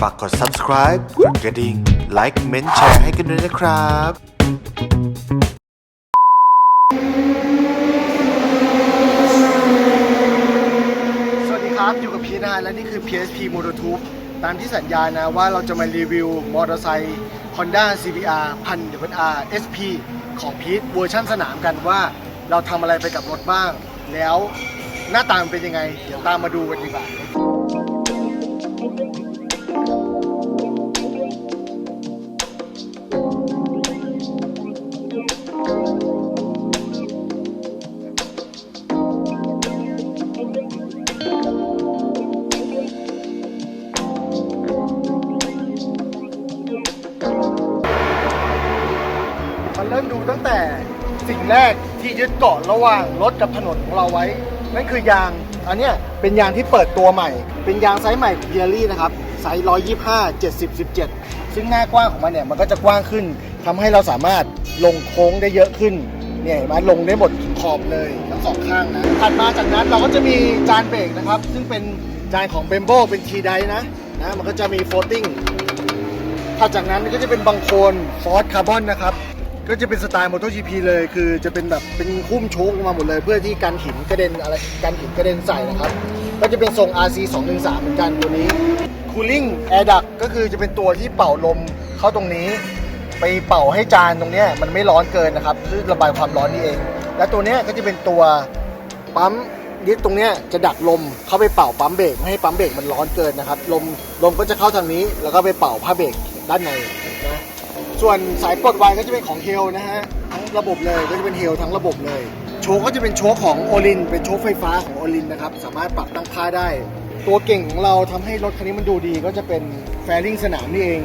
ฝากกด subscribe กดกระดิ่ง ไลค์เม้นแชร์ให้กันด้วยนะครับ สวัสดีครับอยู่กับพีนะและนี่คือ PSP Mototube ตามที่สัญญานะว่าเราจะมารีวิวมอเตอร์ไซค์ Honda CBR 1000 R SP ของพีทเวอร์ชั่นสนามกันว่าเราทำอะไรไปกับรถบ้าง แล้วหน้าตามนเป็นยังไง เดี๋ยวตามมาดูกันดีกว่า มันเริ่มดูตั้งแต่สิ่งแรกที่ยึดเกาะระหว่างรถกับถนนของเราไว้ นั่นคือยาง อันเนี้ยเป็นยางที่เปิดตัวใหม่ เป็นยางไซส์ใหม่ของเบียรี่นะครับ ไซส์125 70 17 ซึ่งหน้ากว้างของมันเนี่ยมันก็จะกว้างขึ้นทำให้เราสามารถลงโค้งได้เยอะขึ้นเนี่ยมันลงได้หมดขอบเลยทั้งสองข้างนะถัดมาจากนั้นเราก็จะมีจานเบรกนะครับ ซึ่งเป็นจานของเบมโบเป็นทีไดนะนะมันก็จะมีโฟลติ้งถัดจากนั้นก็จะเป็นบังโคนฟอสคาร์บอนนะครับ ก็จะเป็นสไตล์ MotoGP เลยคือจะเป็นแบบเป็นคุ้มโชกลงมาหมดเลย เพื่อที่กันหินกระเด็นอะไรกันหินกระเด็นใส่นะครับ ก็จะเป็นทรง RC 213เหมือนกันตัวนี้ Cooling Air Duct ก็คือจะเป็นตัวที่เป่าลมเข้าตรงนี้ ไปเป่าให้จานตรงเนี้ยมันไม่ร้อนเกินนะครับเพื่อระบายความร้อนนี่เอง และตัวนี้ก็จะเป็นตัวปั๊มยึดตรงเนี้ยจะดักลมเข้าไปเป่าปั๊มเบรกไม่ให้ปั๊มเบรกมันร้อนเกินนะครับลมลมก็จะเข้าทางนี้ แล้วก็ไปเป่าผ้าเบรกด้านในนะ ส่วนสายปลดไวก็จะเป็นของเฮลนะฮะทั้งระบบเลยก็จะเป็นเฮลทั้งระบบเลย โชคก็จะเป็นโชคของโอลินเป็นโชคไฟฟ้าของโอลินนะครับสามารถปรับตั้งค่าได้ ตัวเก่งของเราทำให้รถคันนี้มันดูดีก็จะเป็นแฟริงสนามนี่เอง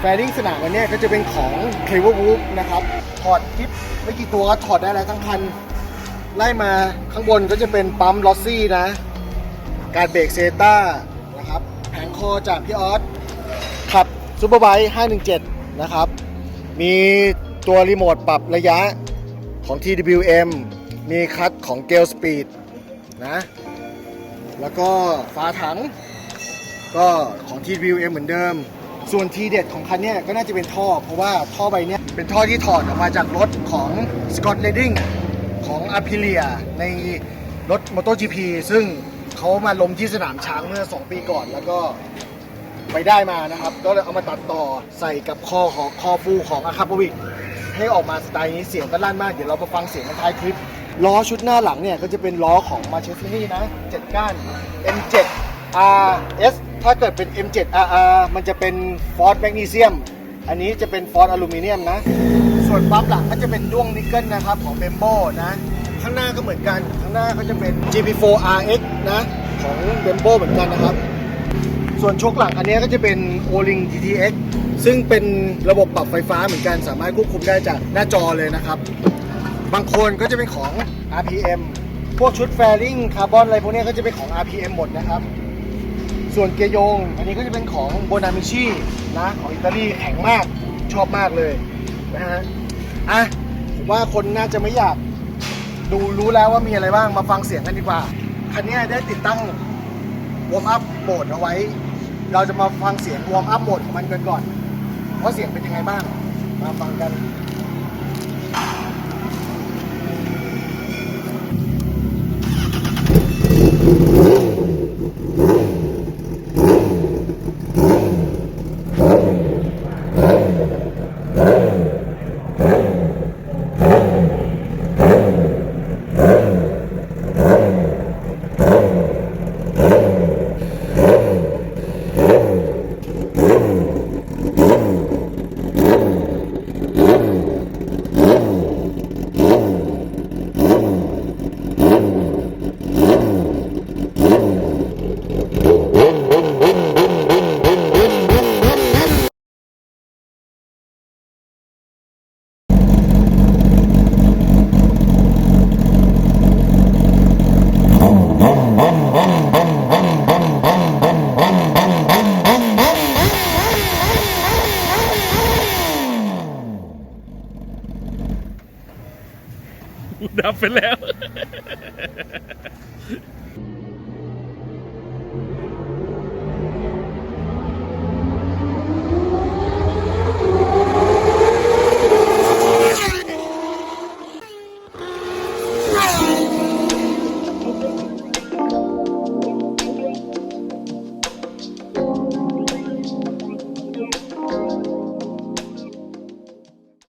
แฟริงสนามอันนี้ก็จะเป็นของ c l e v e r w o o f นะครับถอดกิ๊บไม่กี่ตัวก็ถอดได้แล้วทั้งคันไล่มาข้างบนก็จะเป็นปั๊มลอสซี่นะ การเบรกเซต้านะครับแผงคอจากพี่ออสขับซูเปอร์ไบค์517 นะครับ มีตัวรีโมทปรับระยะของ TWM มีคัทของ g a l Speed นะ แล้วก็ฝาถัง ก็ของ TWM เหมือนเดิม ส่วนทีเด็ดของคันนี้ก็น่าจะเป็นท่อ เพราะว่าท่อใบนี้เป็นท่อที่ถอดออกมาจากรถของ Scott Redding ของ Aprilia ในรถ MotoGP ซึ่งเขามาลมที่สนามช้างเมื่อ 2 ปีก่อน แล้วก็ ไปได้มานะครับ ก็เลยเอามาตัดต่อใส่กับคอของคอฟูของอาคาโปวิกให้ออกมาสไตล์นี้เสียงก็ลั่นมาก เดี๋ยวเราไปฟังเสียงกันท้ายคลิป ล้อชุดหน้าหลังเนี่ยก็จะเป็นล้อของมาเชสนี่นะ 7 ก้าน M7 RS ถ้าเกิดเป็น M7 RR มันจะเป็นฟอร์ดแมกนีเซียม อันนี้จะเป็นฟอร์ดอลูมิเนียมนะ ส่วนปั๊มหลังก็จะเป็นด้วงนิกเกิลนะครับของเบมโบนะ ข้างหน้าก็เหมือนกัน ข้างหน้าก็จะเป็น GP4 RX นะของเบมโบเหมือนกันนะครับ ส่วนโชคหลังอันนี้ก็จะเป็น O-Ring GTX ซึ่งเป็นระบบปรับไฟฟ้าเหมือนกันสามารถควบคุมได้จากหน้าจอเลยนะครับ บางคนก็จะเป็นของ RPM พวกชุดแฟริงคาร์บอนอะไรพวกนี้ก็จะเป็นของ RPM หมดนะครับ ส่วนเกียร์โยง อันนี้ก็จะเป็นของโบนามิชินะของอิตาลีแข็งมากชอบมากเลยนะฮะอะผมว่าคนน่าจะไม่อยาก ดูรู้แล้วว่ามีอะไรบ้างมาฟังเสียงกันดีกว่าคันนี้ได้ติดตั้ง วอร์มอัพโหมดเอาไว้ เราจะมาฟังเสียงวอร์มอัพโหมดของมันกันก่อนว่าเสียงเป็นยังไงบ้าง มาฟังกัน ดับไปแล้ว